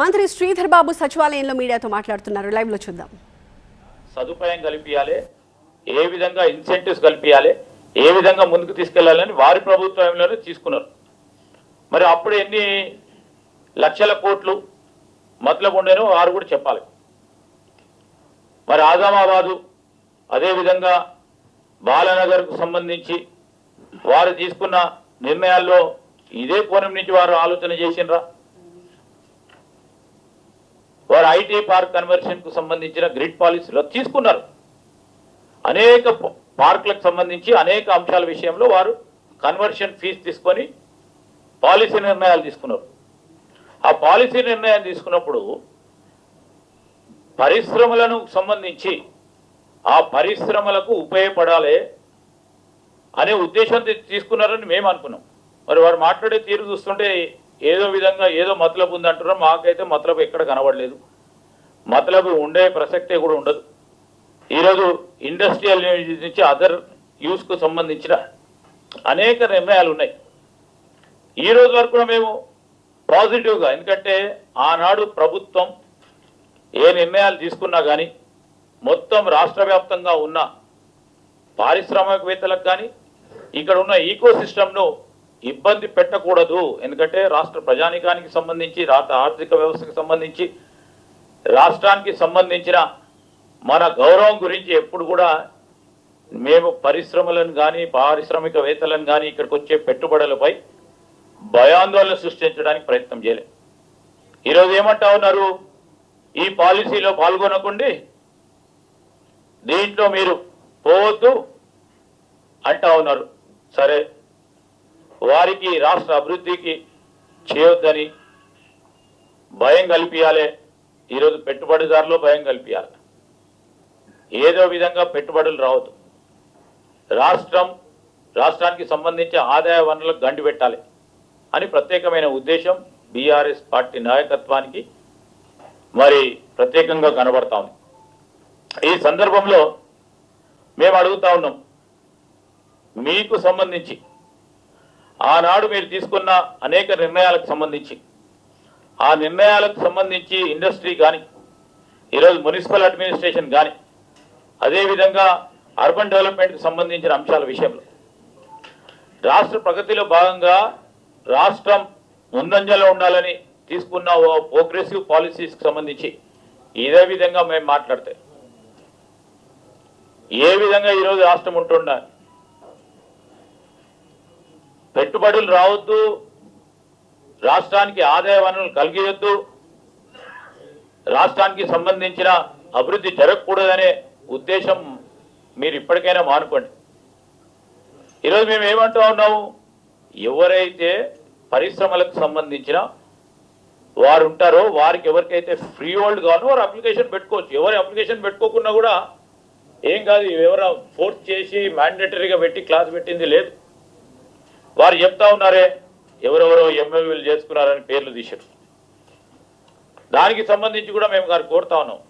మంత్రి శ్రీధర్ బాబు సచివాలయంలో మీడియాతో మాట్లాడుతున్నారు. లైవ్లో చూద్దాం. సదుపాయం కల్పించాలి ఏ విధంగా ఇన్సెంటివ్స్ కల్పించాలి ఏ విధంగా ముందుకు తీసుకెళ్ళాలని వారి ప్రభుత్వంలోనే తీసుకున్నారు. మరి అప్పుడు ఎన్ని లక్షల కోట్లు మతలబు ఉండేనో వారు కూడా చెప్పాలి. మరి ఆజామాబాదు అదేవిధంగా బాలనగర్కు సంబంధించి వారు తీసుకున్న నిర్ణయాల్లో ఇదే కోణం నుంచి వారు ఆలోచన చేసినరా వారు ఐటీ పార్క్ కన్వర్షన్కు సంబంధించిన గ్రిడ్ పాలసీలో తీసుకున్నారు. అనేక పార్కులకు సంబంధించి అనేక అంశాల విషయంలో వారు కన్వర్షన్ ఫీజు తీసుకొని పాలసీ నిర్ణయాలు తీసుకున్నారు. ఆ పాలసీ నిర్ణయం తీసుకున్నప్పుడు పరిశ్రమలను సంబంధించి ఆ పరిశ్రమలకు ఉపయోగపడాలి అనే ఉద్దేశంతో తీసుకున్నారని మేము అనుకున్నాం మరి వారు మాట్లాడే తీరు చూస్తుంటే ఏదో విధంగా ఏదో మతలబు ఉందంటున్నారు మాకైతే మతలబు ఎక్కడ కనబడలేదు. మతలబు ఉండే ప్రసక్తే కూడా ఉండదు. ఈరోజు ఇండస్ట్రియల్ నుంచి అదర్ యూస్కు సంబంధించిన అనేక నిర్ణయాలు ఉన్నాయి. ఈ రోజు వరకు కూడా మేము పాజిటివ్గా ఎందుకంటే ఆనాడు ప్రభుత్వం ఏ నిర్ణయాలు తీసుకున్నా కానీ మొత్తం రాష్ట్ర వ్యాప్తంగా ఉన్న పారిశ్రామికవేత్తలకు కానీ ఇక్కడ ఉన్న ఈకో సిస్టమ్ను ఇబ్బంది పెట్టకూడదు. ఎందుకంటే రాష్ట్ర ప్రజానికానికి సంబంధించి రాష్ట్ర ఆర్థిక వ్యవస్థకు సంబంధించి రాష్ట్రానికి సంబంధించిన మన గౌరవం గురించి ఎప్పుడు కూడా మేము పరిశ్రమలను కానీ పారిశ్రామికవేత్తలను కానీ ఇక్కడికి వచ్చే పెట్టుబడులపై భయాందోళన సృష్టించడానికి ప్రయత్నం చేయలేదు. ఈరోజు ఏమంటా ఉన్నారు? ఈ పాలసీలో పాల్గొనకండి. దీంట్లో మీరు పోవద్దు అంటా ఉన్నారు. సరే వారికి రాష్ట్ర అభివృద్ధికి చేయొద్దని భయం కల్పించాలి ఈరోజు పెట్టుబడిదారులు భయం కల్పించాలి ఏదో విధంగా పెట్టుబడులు రావద్దు. రాష్ట్రం రాష్ట్రానికి సంబంధించి ఆదాయ వనరులకు గండి పెట్టాలి అని ప్రత్యేకమైన ఉద్దేశం బీఆర్ఎస్ పార్టీ నాయకత్వానికి మరి ప్రత్యేకంగా కనబడతా ఉంది. ఈ సందర్భంలో మేము అడుగుతా ఉన్నాం మీకు సంబంధించి ఆనాడు మీరు తీసుకున్న అనేక నిర్ణయాలకు సంబంధించి ఆ నిర్ణయాలకు సంబంధించి ఇండస్ట్రీ కానీ ఈరోజు మున్సిపల్ అడ్మినిస్ట్రేషన్ కానీ అదేవిధంగా అర్బన్ డెవలప్మెంట్కి సంబంధించిన అంశాల విషయంలో. రాష్ట్ర ప్రగతిలో భాగంగా రాష్ట్రం ముందంజలో ఉండాలని తీసుకున్న ఓ ప్రోగ్రెసివ్ పాలసీస్కి సంబంధించి ఇదే విధంగా మేము మాట్లాడితే. ఏ విధంగా ఈరోజు రాష్ట్రం ఉంటుండాలి పెట్టుబడులు రావద్దు రాష్ట్రానికి ఆదాయ వనరులు కలిగియొద్దు రాష్ట్రానికి సంబంధించిన అభివృద్ధి జరగకూడదనే ఉద్దేశం మీరు ఇప్పటికైనా మానుకోండి. ఈరోజు మేము ఏమంటూ ఉన్నాము? ఎవరైతే పరిశ్రమలకు సంబంధించిన వారు ఉంటారో వారికి ఎవరికైతే ఫ్రీ హోల్డ్ కావాలో వారు అప్లికేషన్ పెట్టుకోవచ్చు. ఎవరు అప్లికేషన్ పెట్టుకోకుండా కూడా ఏం కాదు ఎవరు ఫోర్స్ చేసి మ్యాండేటరీగా పెట్టి క్లాస్ పెట్టింది లేదు. వారు చెప్తా ఉన్నారే ఎవరెవరో ఎంఎల్ఏలు చేసుకున్నారని పేర్లు తీశారు. దానికి సంబంధించి కూడా మేము గారు కోరుతా ఉన్నాం.